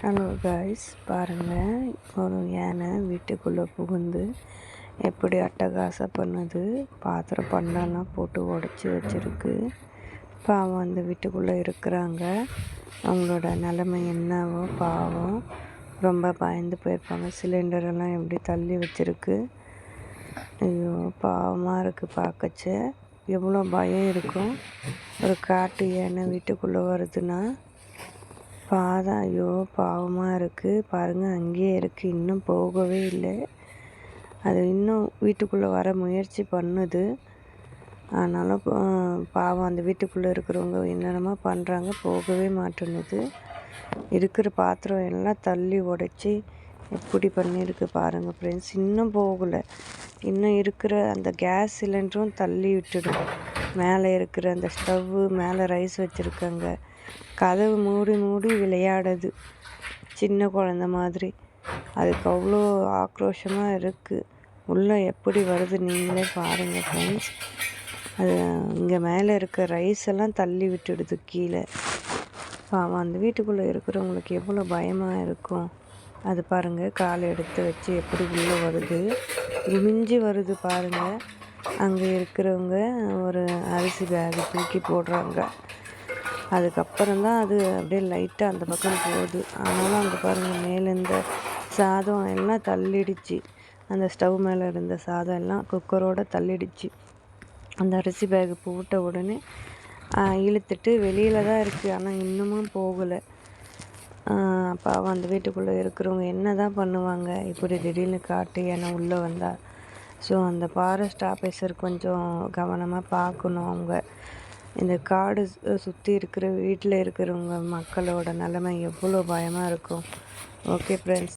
Hello guys பாருங்கள் ஒரு யானை வீட்டுக்குள்ளே புகுந்து எப்படி அட்டகாசம் பண்ணுது? பாத்திரம் பண்ணலாம் போட்டு உடச்சி வச்சுருக்கு. பாவம் அந்த வீட்டுக்குள்ளே இருக்கிறாங்க. அவங்களோட நிலைமை என்னவோ பாவம். ரொம்ப பயந்து போயிருப்பாங்க. சிலிண்டரெல்லாம் எப்படி தள்ளி வச்சுருக்கு? ஐயோ பாவமாக இருக்குது பார்க்கச்ச. எவ்வளோ பயம் இருக்கும். ஒரு காட்டு யானை வீட்டுக்குள்ளே வருதுன்னா பாதம் ஐயோ பாவமாக இருக்குது பாருங்கள் அங்கேயே இருக்குது இன்னும் போகவே இல்லை. அது இன்னும் வீட்டுக்குள்ளே வர முயற்சி பண்ணுது. ஆனாலும் பாவம் அந்த வீட்டுக்குள்ளே இருக்கிறவங்க என்னென்னமோ பண்ணுறாங்க போகவே மாட்டேன்னுது. இருக்கிற பாத்திரம் எல்லாம் தள்ளி உடச்சி எப்படி பண்ணியிருக்கு பாருங்கள் ஃப்ரெண்ட்ஸ் இன்னும் போகலை. இன்னும் இருக்கிற அந்த கேஸ் சிலிண்டரும் தள்ளி விட்டுடும் மேலே இருக்கிற அந்த ஸ்டவ்வு மேலே ரைஸ் வச்சுருக்காங்க. கதவு மூடி மூடி விளையாடுது. சின்ன குழந்த மாதிரி. அதுக்கு அவ்வளோ ஆக்ரோஷமாக இருக்குது உள்ளே எப்படி வருது நீங்களே பாருங்கள் ஃப்ரெண்ட்ஸ் அது இங்கே மேலே இருக்க ரைஸ் எல்லாம் தள்ளி விட்டுடுது கீழே. பாவம் அந்த வீட்டுக்குள்ளே இருக்கிறவங்களுக்கு எவ்வளோ பயமாக இருக்கும். அது பாருங்கள் காலை எடுத்து வச்சு எப்படி உள்ளே வருது. குமிஞ்சு வருது பாருங்கள் அங்கே இருக்கிறவங்க ஒரு அரிசி பேகு தூக்கி போடுறாங்க. அதுக்கப்புறம் தான் அது அப்படியே லைட்டாக அந்த பக்கம் போகுது. ஆனாலும் அங்கே பாருங்கள் மேலே இந்த சாதம் எல்லாம் தள்ளிடுச்சு. அந்த ஸ்டவ் மேலே இருந்த சாதம் எல்லாம் குக்கரோடு தள்ளிடுச்சு. அந்த அரிசி பேக் போட்ட உடனே இழுத்துட்டு வெளியில் தான் இருக்குது ஆனால் இன்னமும் போகலை. பாவம் அந்த வீட்டுக்குள்ளே இருக்கிறவங்க என்ன தான் பண்ணுவாங்க? இப்படி திடீர்னு காட்டு ஏன்னா உள்ளே வந்தால் ஸோ அந்த ஃபாரஸ்ட் ஆஃபீஸர் கொஞ்சம் கவனமாக பார்க்கணும் அவங்க. இந்த காடு சுற்றி இருக்கிற வீட்டில் இருக்கிறவங்க மக்களோட நிலமை எவ்வளோ பயமாக இருக்கும். Okay friends